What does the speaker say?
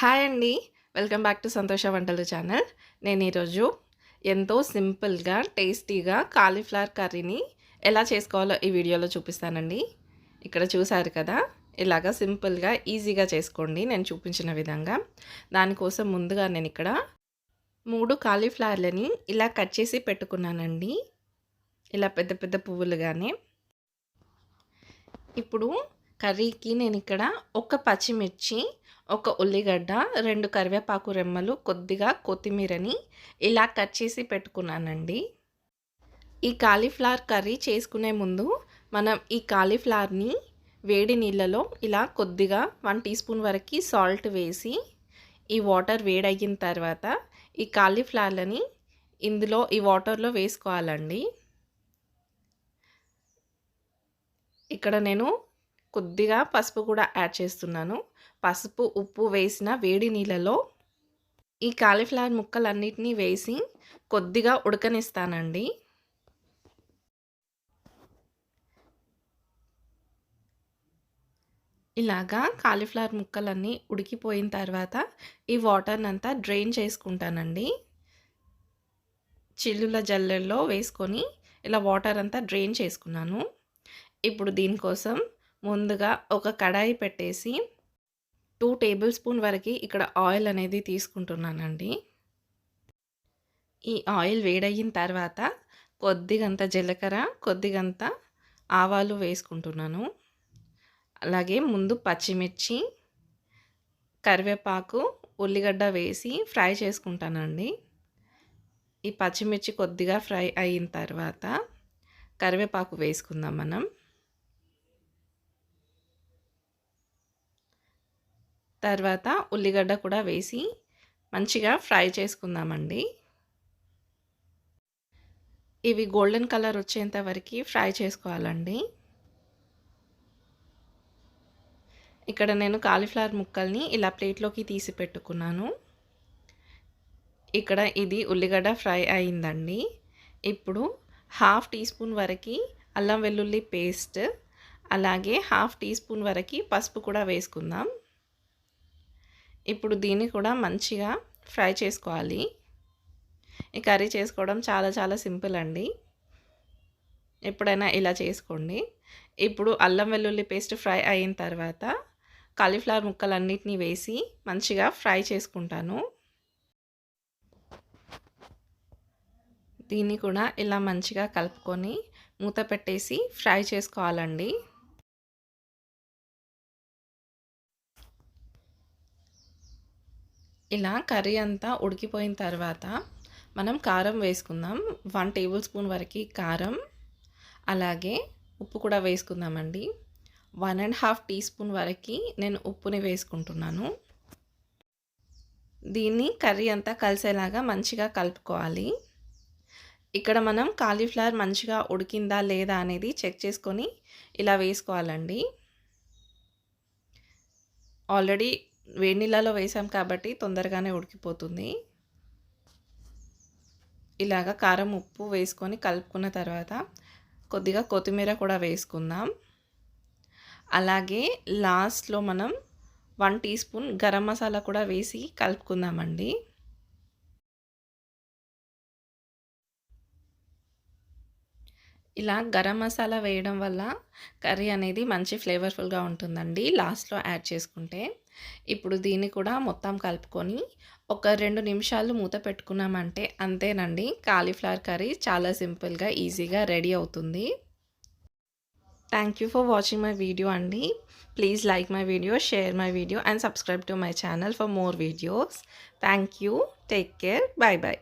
Hi అండి. Welcome back to సంతోష వంటలు ఛానల్ నేను ఈరోజు ఎంతో సింపుల్గా టేస్టీగా కాలీఫ్లవర్ కర్రీని ఎలా చేసుకోవాలో ఈ వీడియోలో చూపిస్తానండి. ఇక్కడ చూసారు కదా ఇలాగా సింపుల్గా ఈజీగా చేసుకోండి. నేను చూపించిన విధంగా. దానికోసం ముందుగా నేను ఇక్కడ మూడు కాలీఫ్లవర్లని ఇలా కట్ చేసి పెట్టుకున్నానండి. ఇలా పెద్ద పెద్ద పువ్వులుగానే. ఇప్పుడు కర్రీకి నేను ఇక్కడ ఒక పచ్చిమిర్చి ఒక ఉల్లిగడ్డ రెండు కరివేపాకు రెమ్మలు కొద్దిగా కొత్తిమీరని ఇలా కట్ చేసి పెట్టుకున్నానండి. ఈ కాలీఫ్లవర్ కర్రీ చేసుకునే ముందు మనం ఈ కాలీఫ్లవర్ని వేడి నీళ్ళలో ఇలా కొద్దిగా వన్ టీ స్పూన్ వరకు సాల్ట్ వేసి ఈ వాటర్ వేడయిన తర్వాత ఈ కాలీఫ్లవర్లని ఇందులో ఈ వాటర్లో వేసుకోవాలండి. ఇక్కడ నేను కొద్దిగా పసుపు కూడా యాడ్ చేస్తున్నాను. పసుపు ఉప్పు వేసిన వేడి నీళ్ళలో ఈ కాలీఫ్లవర్ ముక్కలన్నిటినీ వేసి కొద్దిగా ఉడకనిస్తానండి. ఇలాగా కాలీఫ్లవర్ ముక్కలన్నీ ఉడికిపోయిన తర్వాత ఈ వాటర్నంతా డ్రైన్ చేసుకుంటానండి. చిల్లుల జల్లెల్లో వేసుకొని ఇలా వాటర్ అంతా డ్రైన్ చేసుకున్నాను. ఇప్పుడు దీనికోసం ముందుగా ఒక కడాయి పెట్టేసి టూ టేబుల్ స్పూన్ వరకు ఇక్కడ ఆయిల్ అనేది తీసుకుంటున్నానండి. ఈ ఆయిల్ వేడయిన తర్వాత కొద్దిగంత జీలకర్ర కొద్దిగంత ఆవాలు వేసుకుంటున్నాను. అలాగే ముందు పచ్చిమిర్చి కరివేపాకు ఉల్లిగడ్డ వేసి ఫ్రై చేసుకుంటానండి. ఈ పచ్చిమిర్చి కొద్దిగా ఫ్రై అయిన తర్వాత కరివేపాకు వేసుకుందాం మనం. తర్వాత ఉల్లిగడ్డ కూడా వేసి మంచిగా ఫ్రై చేసుకుందామండి. ఇవి గోల్డెన్ కలర్ వచ్చేంత వరకు ఫ్రై చేసుకోవాలండి. ఇక్కడ నేను కాలీఫ్లవర్ ముక్కల్ని ఇలా ప్లేట్లోకి తీసి పెట్టుకున్నాను. ఇక్కడ ఇది ఉల్లిగడ్డ ఫ్రై అయిందండి. ఇప్పుడు హాఫ్ టీ స్పూన్ వరకు అల్లం వెల్లుల్లి పేస్ట్ అలాగే హాఫ్ టీ స్పూన్ వరకు పసుపు కూడా వేసుకుందాం. ఇప్పుడు దీన్ని కూడా మంచిగా ఫ్రై చేసుకోవాలి. ఈ కర్రీ చేసుకోవడం చాలా చాలా సింపుల్ అండి. ఎప్పుడైనా ఇలా చేసుకోండి. ఇప్పుడు అల్లం వెల్లుల్లి పేస్ట్ ఫ్రై అయిన తర్వాత కాలీఫ్లవర్ ముక్కలన్నిటినీ వేసి మంచిగా ఫ్రై చేసుకుంటాను. దీన్ని కూడా ఇలా మంచిగా కలుపుకొని మూత పెట్టేసి ఫ్రై చేసుకోవాలండి. ఇలా కర్రీ అంతా ఉడికిపోయిన తర్వాత మనం కారం వేసుకుందాం. వన్ టేబుల్ స్పూన్ వరకు కారం అలాగే ఉప్పు కూడా వేసుకుందామండి. One and half teaspoon వరకు నేను ఉప్పుని వేసుకుంటున్నాను. దీన్ని కర్రీ అంతా కలిసేలాగా మంచిగా కలుపుకోవాలి. ఇక్కడ మనం కాలీఫ్లవర్ మంచిగా ఉడికిందా లేదా అనేది చెక్ చేసుకొని ఇలా వేసుకోవాలండి. ఆల్రెడీ వేడి నీళ్ళలో వేసాం కాబట్టి తొందరగానే ఉడికిపోతుంది. ఇలాగ కారం ఉప్పు వేసుకొని కలుపుకున్న తర్వాత కొద్దిగా కొత్తిమీర కూడా వేసుకుందాం. అలాగే లాస్ట్లో మనం one teaspoon garam masala కూడా వేసి కలుపుకుందామండి. ఇలా గరం మసాలా వేయడం వల్ల కర్రీ అనేది మంచి ఫ్లేవర్ఫుల్గా ఉంటుందండి. లాస్ట్లో యాడ్ చేసుకుంటే. ఇప్పుడు దీన్ని కూడా మొత్తం కలుపుకొని ఒక రెండు నిమిషాలు మూత పెట్టుకున్నామంటే అంతేనండి. కాలీఫ్లవర్ కర్రీ చాలా సింపుల్గా ఈజీగా రెడీ అవుతుంది. Thank you for watching my video అండి. Please like my video share my video and subscribe to my channel for more videos thank you take care bye bye